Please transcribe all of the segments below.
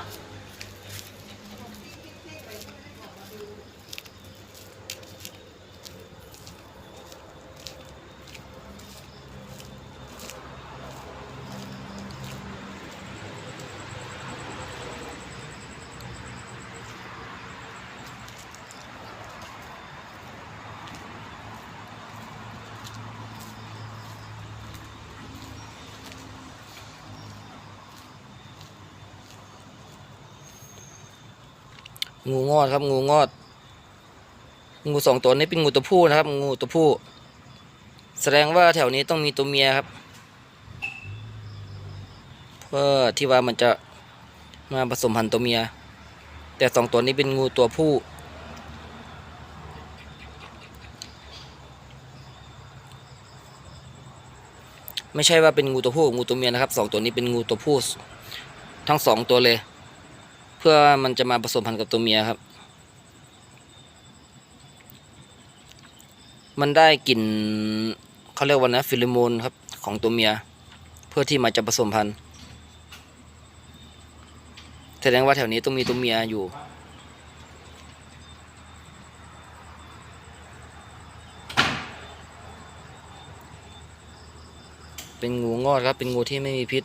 ค่ะ งูงอดครับ งูงอด งูสองตัวนี้เป็นงูตัวผู้นะครับ งูตัวผู้ แสดงว่าแถวนี้ต้องมีตัวเมียครับ เพื่อที่ว่ามันจะมาผสมพันธุ์ตัวเมีย แต่สองตัวนี้เป็นงูตัวผู้ไม่ใช่ว่าเป็นงูตัวผู้ งูตัวเมียนะครับสองตัวนี้เป็นงูตัวผู้ ทั้งสองตัวเลย เพื่อมันจะมาผสมพันธุ์กับตัวเมียครับ มันได้กลิ่นเขาเรียกว่านะฟิโลโมนครับของตัวเมีย เพื่อที่มันจะผสมพันธุ์แสดงว่าแถวนี้ต้องมีตัวเมียอยู่เป็นงูงอดครับ เป็นงูที่ไม่มีพิษ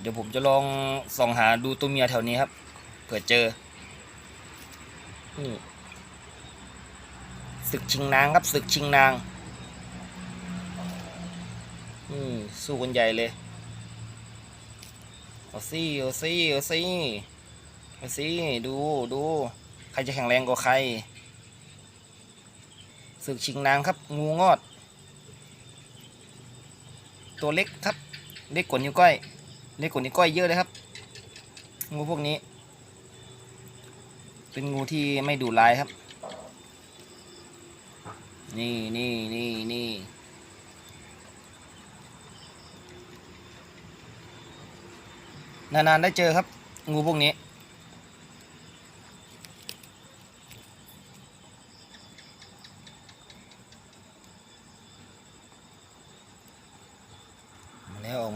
เดี๋ยวผมจะลองส่องหาดูตัวเมียแถวนี้ครับ เผื่อเจอ นี่ศึกชิงนางครับศึกชิงนางอืมสู้กันใหญ่เลยเอาสิเอาสิเอาสิเอาสิดูดูใครจะแข็งแรงกว่าใครศึกชิงนางครับ งูงอด ตัวเล็กครับ เล็กกว่านิ้วก้อย เล็กกว่านี้ก้อยเยอะเลยครับ งูพวกนี้ เป็นงูที่ไม่ดุร้ายครับ นี่นี่นี่นี่นานๆได้เจอครับ งูพวกนี้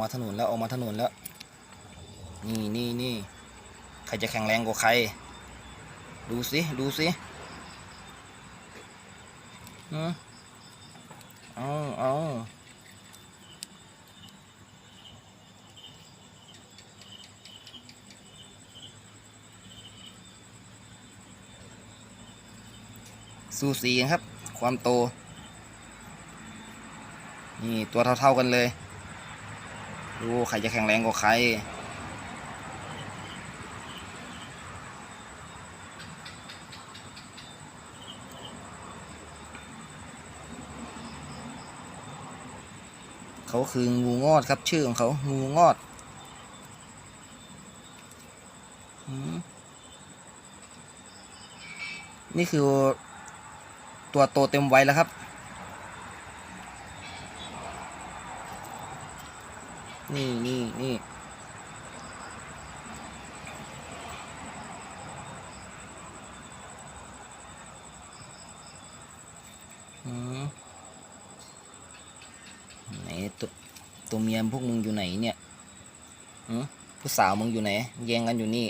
มาถนนแล้วออกมาถนนแล้ว นี่นี่นี่ใครจะแข็งแรงกว่าใคร ดูสิดูสิเอาเอาสูสีครับ ความโต นี่ ตัวเท่าๆกันเลย ดูใครจะแข็งแรงกว่าใคร เขาคืองูงอดครับชื่อของเขางูงอดนี่คือตัวโตเต็มวัยแล้วครับ นี่นี่นี่อืมไหนตัวตัวเมียพวกมึงอยู่ไหนเนี่ยอืมผู้สาวมึงอยู่ไหน แย่งกันอยู่นี่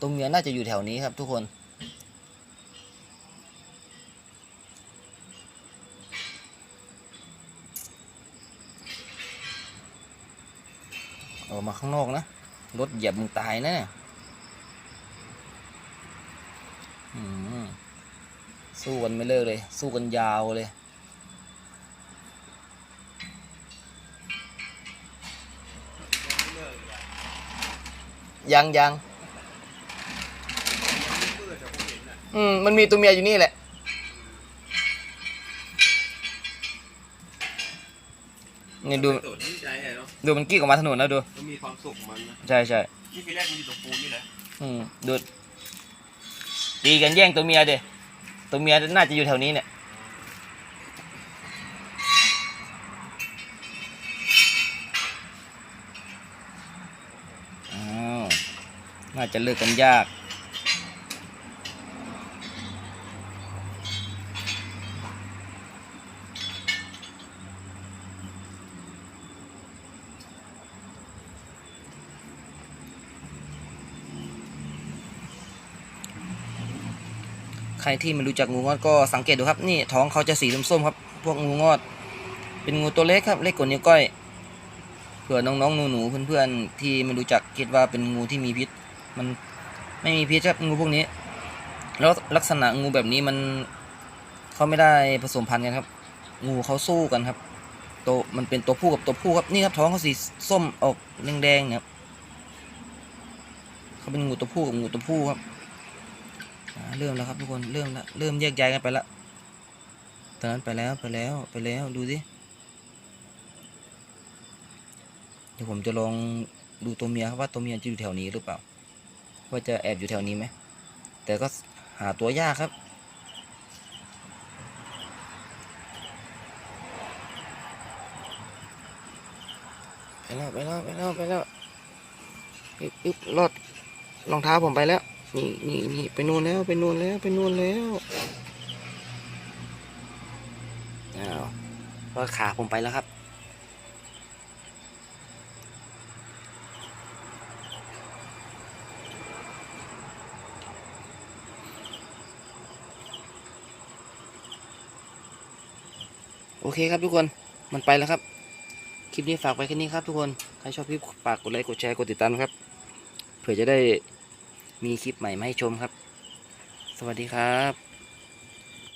ตัวเมียน่าจะอยู่แถวนี้ครับทุกคน ออกมาข้างนอกนะ รถเหยียบมึงตายนะเนี่ยสู้กันไม่เลิกเลย สู้กันยาวเลย ยังยังอืม มันมีตัวเมียอยู่นี่แหละ นี่ดูตัวที่ใจอะเนาะดูมันกี้ออกมาถนนแล้วดู มันมีความสุขของมันนะใช่ใช่นี่ทีแรกมันอยู่ตรงปูนนี่แหละอืมดูตีกันแย่งตัวเมียเด้ตัวเมียน่าจะอยู่แถวนี้เนี่ย อ้าว น่าจะเลิกกันยาก ใครที่ไม่รู้จักงูงอดก็สังเกตดูครับนี่ท้องเขาจะสีส้มๆครับ พวกงูงอด เป็นงูตัวเล็กครับ เล็กกว่านิ้วก้อยเผื่อน้องๆหนูๆเพื่อนๆที่ไม่รู้จักคิดว่าเป็นงูที่มีพิษ มันไม่มีพิษครับงูพวกนี้ แล้วลักษณะงูแบบนี้มันเขาไม่ได้ผสมพันธุ์กันครับ งูเขาสู้กันครับตัวมันเป็นตัวผู้กับตัวผู้ครับนี่ครับท้องเขาสีส้มออกแดงๆเนี่ยครับเขาเป็นงูตัวผู้กับงูตัวผู้ครับ เริ่มแล้วครับทุกคนเริ่มแล้วเริ่มแยกย้ายกันไปละตอนนั้นไปแล้วไปแล้วไปแล้วดูสิเดี๋ยวผมจะลองดูตัวเมียครับว่าตัวเมียจะอยู่แถวนี้หรือเปล่า ว่าจะแอบอยู่แถวนี้ไหมแต่ก็หาตัวยากครับไปแล้วไปแล้วไปแล้วไปแล้วอึ๊บอึ๊บรอดรองเท้าผมไปแล้ว นี่นี่นี่ไปนู่นแล้วไปนู่นแล้วไปนู่นแล้วอ้าวรอดขาผมไปแล้วครับ โอเคครับทุกคนมันไปแล้วครับ คลิปนี้ฝากไว้แค่นี้ครับทุกคน ใครชอบคลิปฝากกดไลค์กดแชร์กดติดตามครับ เผื่อจะได้ มีคลิปใหม่มาให้ชมครับ สวัสดีครับ